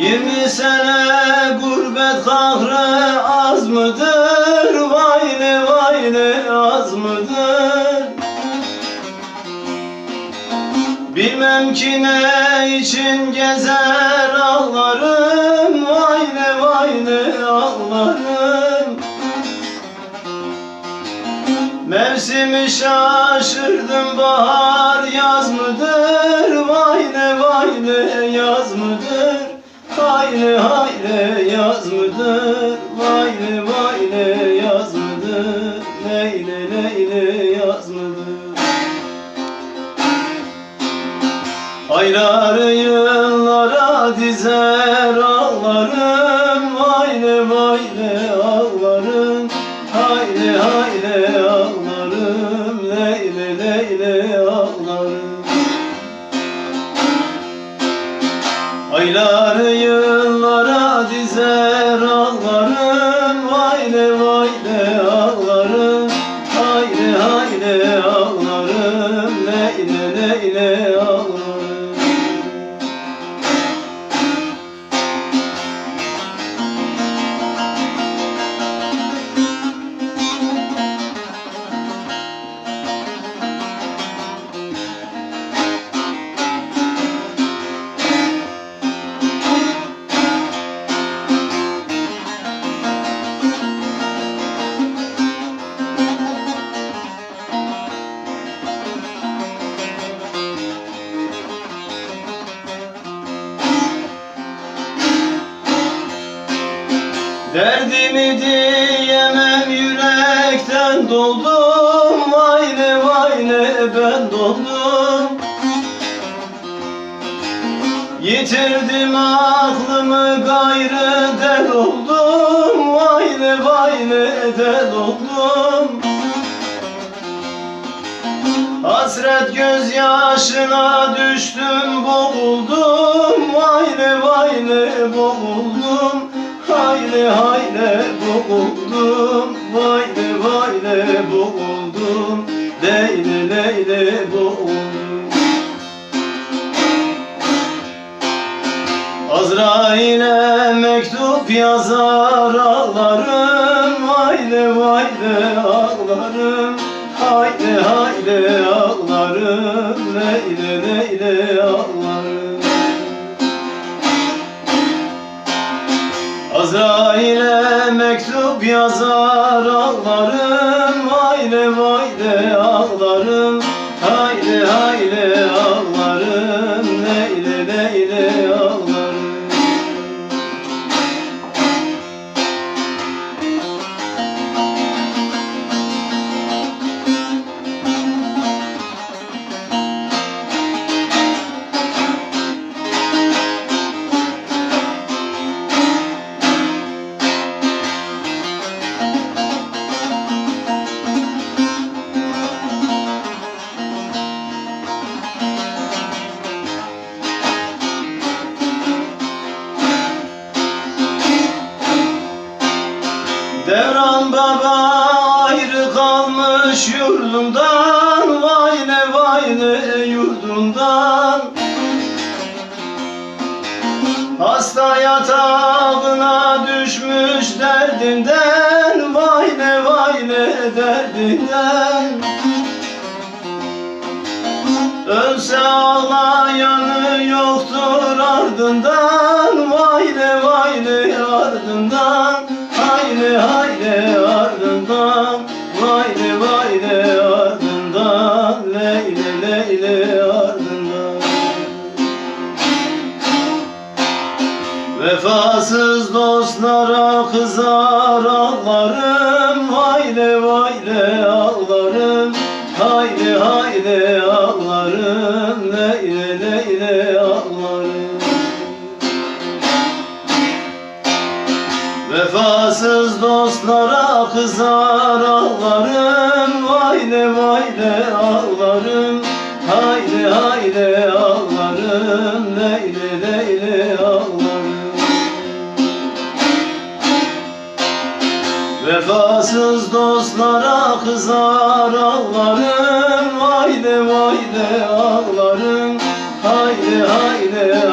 Yirmi sene gurbet kahrı az mıdır? Vay ne vay ne az mıdır? Bilmem ki ne için gezer ağlarım Vay ne vay ne ağlarım Mevsimi şaşırdım bahar yaz mıdır Vay ne vay ne yaz mıdır Hayre hayre yaz mıdır Vay vay yaz mıdır Leyle leyle yaz mıdır Ayları yıllara dizer ağlarım. Vay vay ağlarım. Hayle hayle dizer Derdimi diyemem yürekten doldum Vay ne vay ne ben doldum. Yitirdim aklımı gayrı del oldum Vay ne vay ne del oldum. Hasret gözyaşına düştüm boğuldum Vay ne vay ne boğuldum Hayle hayle boğuldum Vay ne vay ne boğuldum. Leyle leyle boğuldum. Azrail'e mektup yazar ağlarım. Vay ne vay ne ağlarım. Haydi haydi mektup yazar ağlarım vay ne ağlarım. Haydi haydi Devran baba ayrı kalmış yurdundan Vay ne vay ne yurdundan. Hasta yatağına düşmüş derdinden Vay ne vay ne derdinden. Ölse ağlayanı yoktur ardından Vay ne vay ne ardından Haydi haydi ardından vay ne ardından Leyle leyle ardından. Vefasız dostlara kızar ağlarım vay ne ağlarım Haydi haydi ağlarım ağlarım vay ne ağlarım. Haydi haydi ağlarım. Leyle leyle ağlarım. Vefasız dostlara kızar ağlarım. Vay ne ağlarım. Haydi haydi